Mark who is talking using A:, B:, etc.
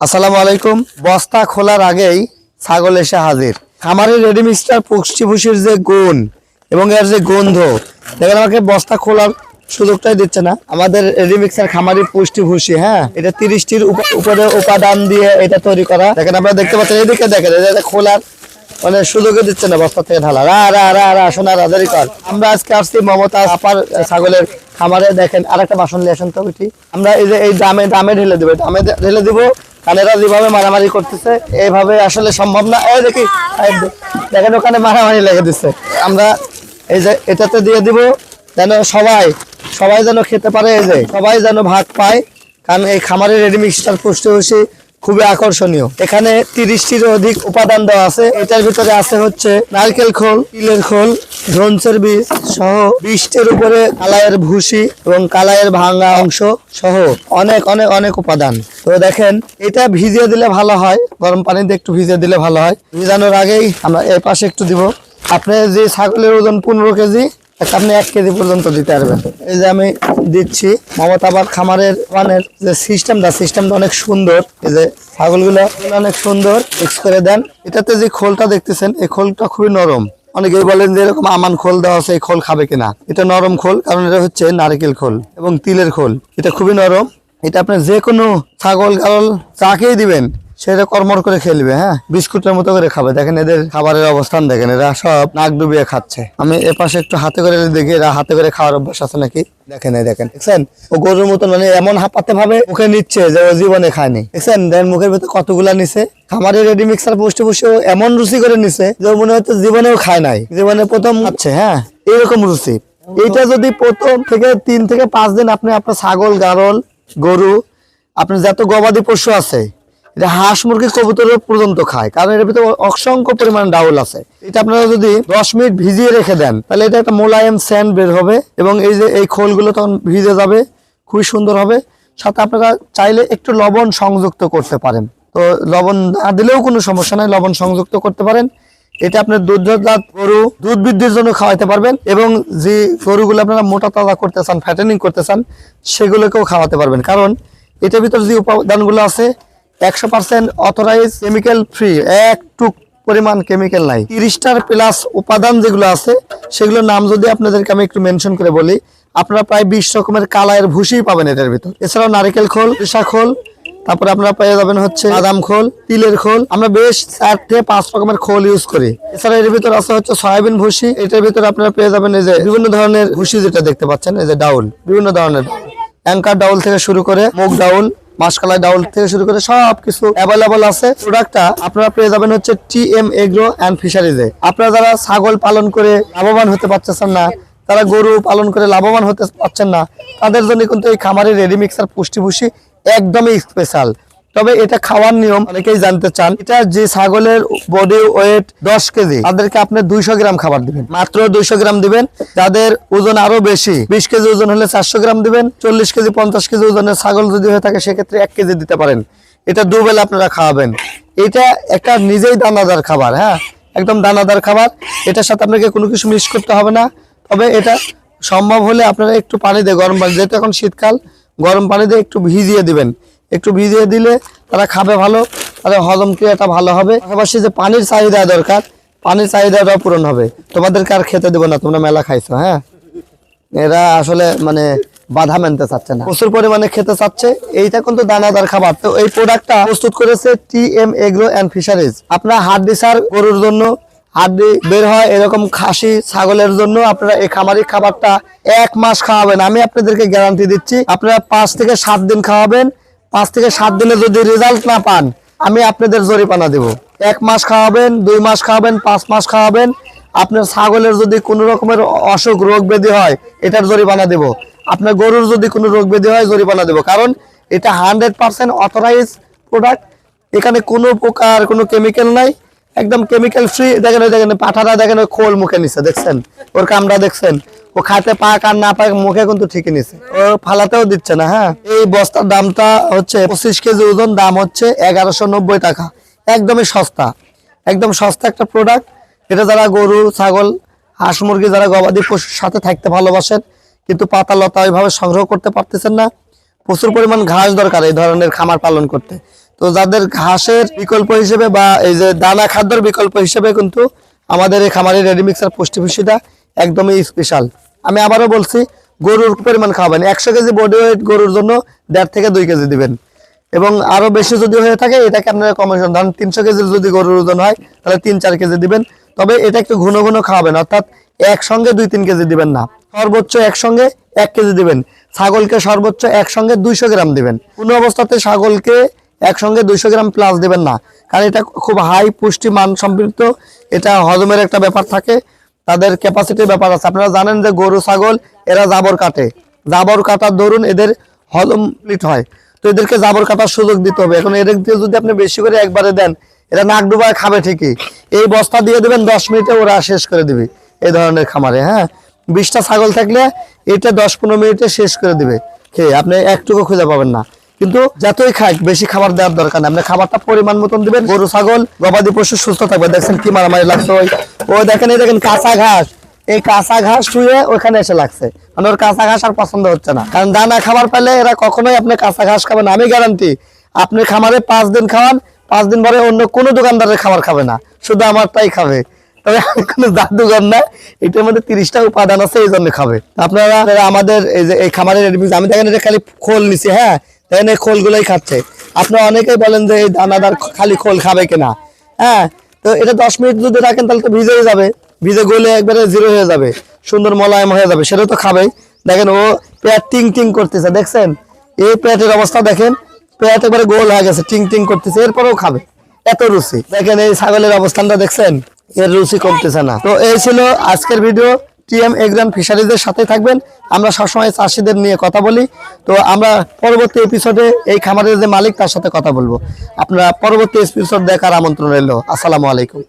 A: আসসালামু আলাইকুম। বস্তা খোলার আগেই ছাগল এসে হাজির। খামারের রেডি মিক্সটার পুষ্টি ভুষির যে গুণ এবং এর যে গন্ধ, দেখেন আমাকে বস্তা খোলার সুযোগটাই দিচ্ছে না। আমাদের রেডি মিক্সার খামারি পুষ্টি ভুষি হ্যাঁ? এটা তিরিশটির উপ- উপরে উপাদান দিয়ে এটা তৈরি করা। দেখেন আপনারা দেখতে পাচ্ছেন এদিকে দেখেন এটা খোলার মানে সুযোগই দিচ্ছে না বস্তা থেকে ঢালা। রা রা রা রা সোনা রাজারি কর। আমরা আজকে আসছি মমতা আপার ছাগলের খামারে। দেখেন আর একটা বাসন নিয়ে আসেন তো আমরা এই যে এই দামে দামে ঢেলে দেবো দামে ঢেলে দিব। কানেরা যেভাবে মারামারি করতেছে এইভাবে আসলে সম্ভব না। এই দেখি দেখেন ওখানে মারামারি লেগে দিচ্ছে আমরা এই যে এটাতে দিয়ে দিব যেন সবাই সবাই যেন খেতে পারে, এই যে সবাই যেন ভাগ পায়। কারণ এই খামারের রেডি পুষ্টি হচ্ছে খুবই আকর্ষণীয়। এখানে তিরিশটির অধিক উপাদান দেওয়া আছে। এটার ভিতরে আছে হচ্ছে নারকেল খোল, তিলের খোল ধনসের বীজ সহ বিশটির উপরে কালাইয়ের ভুসি এবং কালাইয়ের ভাঙা অংশ সহ অনেক অনেক অনেক উপাদান। তো দেখেন, এটা ভিজিয়ে দিলে ভালো হয়, গরম পানিতে একটু ভিজিয়ে দিলে ভালো হয়। ভিজানোর আগেই আমরা এর পাশে একটু দিব। আপনি যে ছাগলের ওজন পনেরো কেজি আপনি এক কেজি পর্যন্ত দিতে পারবেন। এই যে আমি দিচ্ছি। মমতাবাদ খামারের মানের যে সিস্টেমটা সিস্টেমটা অনেক সুন্দর। এই যে ছাগলগুলো অনেক সুন্দর। মিক্স করে দেন। এটাতে যে খোলটা দেখতেছেন, এই খোলটা খুবই নরম। অনেকেই বলেন যে এরকম আমান খোল দেওয়া আছে, এই খোল খাবে কিনা। এটা নরম খোল, কারণ এটা হচ্ছে নারকেল খোল এবং তিলের খোল। এটা খুবই নরম। এটা আপনি যে কোনো ছাগল গাল চাকেই দিবেন সেটা কর্মর করে খেলবে হ্যাঁ? বিস্কুটের মতো করে খাবে। দেখেন এদের খাবারের অবস্থান, দেখেন এরা সব নাক ডুবিয়ে খাচ্ছে। আমি এ পাশে একটু হাতে করে দেখি, এরা হাতে করে খাওয়ার অভ্যাস আছে নাকি? দেখেন দেখেন। দেখছেন? ও গরুর মতন মানে এমন হাঁপাতে ভাবে, মুখে নিচ্ছে যে ও জীবনে খায়নি। দেখছেন? দেখেন মুখের ভিতরে কতগুলা নিছে। খামারের রেডি মিক্সার বসে ও এমন রুচি করে নিছে যে মনে হচ্ছে জীবনেও খায় নাই। জীবনে প্রথম খাচ্ছে হ্যাঁ? এরকম রুচি। এইটা যদি প্রথম থেকে তিন থেকে পাঁচ দিন আপনি আপনার ছাগল, গারল, গরু, আপনার যত গবাদি পশু আছে এটা হাঁস মুরগি কবুতর পর্যন্ত খায়, কারণ এর ভিতরে অসংখ্য পরিমাণ ডাউল আছে। এটা আপনারা যদি দশ মিনিট ভিজিয়ে রেখে দেন, তাহলে এটা একটা মোলায়েম স্যান্ড বের হবে এবং এই যে এই খোলগুলো তখন ভিজে যাবে, খুবই সুন্দর হবে। সাথে আপনারা চাইলে একটু লবণ সংযুক্ত করতে পারেন। তো লবণ না দিলেও কোনো সমস্যা নাই, লবণ সংযুক্ত করতে পারেন। এটা আপনার দুধজাত গরু দুধ বৃদ্ধির জন্য খাওয়াতে পারবেন এবং যে গরুগুলো আপনারা মোটা তাজা করতে চান ফ্যাটেনিং করতে চান, সেগুলোকেও খাওয়াতে পারবেন। কারণ এটার ভিতরে যে উপাদানগুলো আছে একশো পার্সেন্ট অথরাইজ কেমিক্যাল ফ্রি একটু পরিমাণ কেমিক্যাল নাই। তিরিশটার প্লাস উপাদান যেগুলো আছে, সেগুলোর নাম যদি আপনাদেরকে আমি একটু মেনশন করে বলি, আপনারা প্রায় বিশ রকমের কালায়ের ভুসি পাবেন এটার ভিতর। এছাড়াও নারকেল খোল পেশা খোল, তারপরে আপনারা পেয়ে যাবেন হচ্ছে বাদাম খোল, তিলের খোল। আমরা বেশ চার থেকে পাঁচ রকমের খোল ইউজ করি। এছাড়া এর ভিতর আছে হচ্ছে সয়াবিন ভুসি, এটার ভিতরে আপনারা পেয়ে যাবেন এই যে বিভিন্ন ধরনের ভুসি যেটা দেখতে পাচ্ছেন, এই যে ডাউল। বিভিন্ন ধরনের অ্যাঙ্কার ডাউল থেকে শুরু করে মুগ ডাউল মাসকালাই ডাউল থেকে শুরু করে সব কিছু অ্যাভেলেবল আছে। প্রোডাক্টটা আপনারা পেয়ে যাবেন হচ্ছে টি এম এগ্রো অ্যান্ড ফিশারিজে আপনারা যারা ছাগল পালন করে লাভবান হতে পারতেছেন না, তারা গরু পালন করে লাভবান হতে পারছেন না, তাদের জন্য কিন্তু এই খামারের রেডি মিক্সার পুষ্টি পুষ্টি একদমই স্পেশাল তবে এটা খাওয়ার নিয়ম অনেকেই জানতে চান। এটা যে ছাগলের বডি ওয়েট দশ কেজি, তাদেরকে আপনি দুইশো গ্রাম খাবার দিবেন। মাত্র দুইশো গ্রাম দিবেন। যাদের ওজন আরও বেশি, বিশ কেজি ওজন হলে চারশো গ্রাম দিবেন। চল্লিশ কেজি, পঞ্চাশ কেজি ওজনের ছাগল যদি হয়ে থাকে, সেক্ষেত্রে এক কেজি দিতে পারেন। এটা দুবেলা আপনারা খাওয়াবেন। এটা একটা নিজেই দানাদার খাবার হ্যাঁ? একদম দানাদার খাবার। এটার সাথে আপনাকে কোনো কিছু মিক্স করতে হবে না। তবে এটা সম্ভব হলে আপনারা একটু পানি দিয়ে গরম পানি যেহেতু এখন শীতকাল, গরম পানি দিয়ে একটু ভিজিয়ে দিবেন। একটু ভিজিয়ে দিলে তারা খাবে ভালো, তাদের হজম ক্রিয়াটা ভালো হবে। পাশাপাশি যে পানির চাহিদা দরকার, পানির চাহিদাটাও পূরণ হবে। তোমাদেরকে আর খেতে দেবো না, তোমরা মেলা খাইছো হ্যাঁ? এরা আসলে মানে বাধা মানতে চাচ্ছে না। প্রচুর পরিমাণে খেতে চাচ্ছে। এইটা কিন্তু দানাদার খাবার। তো এই প্রোডাক্টটা প্রস্তুত করেছে T M agro and fisheries. আপনার হাড্ডি সার গরুর জন্য, হাড্ডি বের হয় এরকম খাসি ছাগলের জন্য। আপনারা এই খামারি খাবারটা এক মাস খাওয়াবেন। আমি আপনাদেরকে গ্যারান্টি দিচ্ছি, আপনারা পাঁচ থেকে সাত দিন খাওয়াবেন। পাঁচ থেকে সাত দিনে যদি রেজাল্ট না পান, আমি আপনাদের জরিপানা দেব। এক মাস খাওয়াবেন, দুই মাস খাওয়াবেন, পাঁচ মাস খাওয়াবেন। আপনার ছাগলের যদি কোনো রকমের অসুখ, রোগ ব্যাধি হয়, এটার জরিমানা দেব। আপনার গরুর যদি কোনো রোগ ব্যাধি হয়, জরিমানা দেব। কারণ এটা হান্ড্রেড পার্সেন্ট অথরাইজ প্রোডাক্ট এখানে কোনো প্রকার কোনো কেমিক্যাল নাই। একদম কেমিক্যাল ফ্রি দেখেন, ওই দেখেন, পাঠাটা দেখেন, ওই খোল মুখে নিছে, দেখছেন? ওর কামড়া দেখছেন? ও খাতে পাক আর না পাক মুখে কিন্তু ঠিকই নিছে। ও ফালাতেও দিচ্ছে না হ্যাঁ? এই বস্তার দামটা হচ্ছে পঁচিশ কেজি ওজন, দাম হচ্ছে এগারোশো নব্বই টাকা। একদমই সস্তা। একদম সস্তা একটা প্রোডাক্ট এটা যারা গরু, ছাগল, হাঁস, মুরগি যারা গবাদি পশুর সাথে থাকতে ভালোবাসেন, কিন্তু পাতা লতা ওইভাবে সংগ্রহ করতে পারতেছেন না। প্রচুর পরিমাণ ঘাস দরকার এই ধরনের খামার পালন করতে। তো যাদের ঘাসের বিকল্প হিসেবে বা এই যে দানা খাদ্যের বিকল্প হিসেবে কিন্তু আমাদের এই খামারের রেডি মিক্সার পুষ্টি ভুষিটা একদমই স্পেশাল আমি আবারও বলছি, গরুর পরিমাণ খাওয়াবেন একশো কেজি বডি ওয়েট গরুর জন্য দেড় থেকে দুই কেজি দিবেন। এবং আরও বেশি যদি হয়ে থাকে, এটাকে আপনারা কমিশন ধরেন তিনশো কেজির যদি গরুর ওজন হয়, তাহলে তিন চার কেজি দিবেন। তবে এটা একটু ঘন ঘন খাওয়াবেন অর্থাৎ একসঙ্গে দুই তিন কেজি দিবেন না। সর্বোচ্চ একসঙ্গে এক কেজি দিবেন। ছাগলকে সর্বোচ্চ একসঙ্গে দুইশো গ্রাম দিবেন। কোনো অবস্থাতে ছাগলকে একসঙ্গে দুইশো গ্রাম প্লাস দিবেন না। কারণ এটা খুব হাই পুষ্টি মান সম্পৃক্ত, এটা হজমের একটা ব্যাপার থাকে। তাদের ক্যাপাসিটির ব্যাপার আছে। আপনারা জানেন যে গরু, ছাগল, এরা জাবর কাটে। জাবর কাটার দরুন এদের হজম কমপ্লিট হয়। তো এদেরকে জাবর কাটার সুযোগ দিতে হবে। এখন এদের দিয়ে যদি আপনি বেশি করে একবারে দেন, এরা নাক ডুবায় খাবে ঠিকই। এই বস্তা দিয়ে দেবেন দশ মিনিটে ওরা শেষ করে দিবে এই ধরনের খামারে হ্যাঁ? বিশটা ছাগল থাকলে এটা দশ পনেরো মিনিটে শেষ করে দিবে। খেয়ে আপনি একটুকু খুঁজে পাবেন না। কিন্তু যতই খাক, বেশি খাবার দেওয়ার দরকার নেই। আপনি খাবারটা পরিমাণ মতন দিবেন। গরু, ছাগল, গবাদি পশু সুস্থ থাকবে। দেখছেন কি মারামারি লাগছে ওই। ও দেখেন, এই দেখেন কাঁচা ঘাস। এই কাঁচা ঘাস শুয়ে ওখানে এসে লাগছে। মানে ওর কাঁচা ঘাস আর পছন্দ হচ্ছে না। কারণ দানা খাবার পেলে এরা কখনোই আপনি কাঁচা ঘাস খাবেন আমি গ্যারান্টি আপনি খামারে পাঁচ দিন খাওয়ান, পাঁচ দিন পরে অন্য কোনো দোকানদারের খাবার খাবে না। শুধু আমারটাই খাবে। তবে আমি কোনো জাদুঘর না। এটার মধ্যে তিরিশটা উপাদান আছে, এই জন্য খাবে। আপনারা আপনারা আমাদের এই যে, এই খামারের আমি দেখেন এটা খালি খোল নিছি হ্যাঁ? এই খোলগুলোই খাচ্ছে। আপনারা অনেকেই বলেন যে এই দানাদার খালি খোল খাবে কিনা। হ্যাঁ তো এটা দশ মিনিট যদি রাখেন তাহলে তো ভিজেই যাবে। ভিজে গলে একবারে জিরো হয়ে যাবে। সুন্দর মলায়ম হয়ে যাবে। সেটা তো খাবেই দেখেন ও পেট টিং টিং করতেছে, দেখছেন? এই পেটের অবস্থা দেখেন। পেট একবারে গোল হয়ে গেছে, টিং টিং করতেছে, এরপরেও খাবে। এত রুচি। দেখেন এই ছাগলের অবস্থানটা, দেখছেন? এর রুচি কমতেছে না। তো এই ছিল আজকের ভিডিও টিএম এগ্রাম ফিশারিজের সাথে থাকবেন। আমরা সবসময় চাষিদের নিয়ে কথা বলি। তো আমরা পরবর্তী এপিসোডে এই খামারের যে মালিক তার সাথে কথা বলব। আপনারা পরবর্তী এপিসোড দেখার আমন্ত্রণ রইল। আসসালামু আলাইকুম।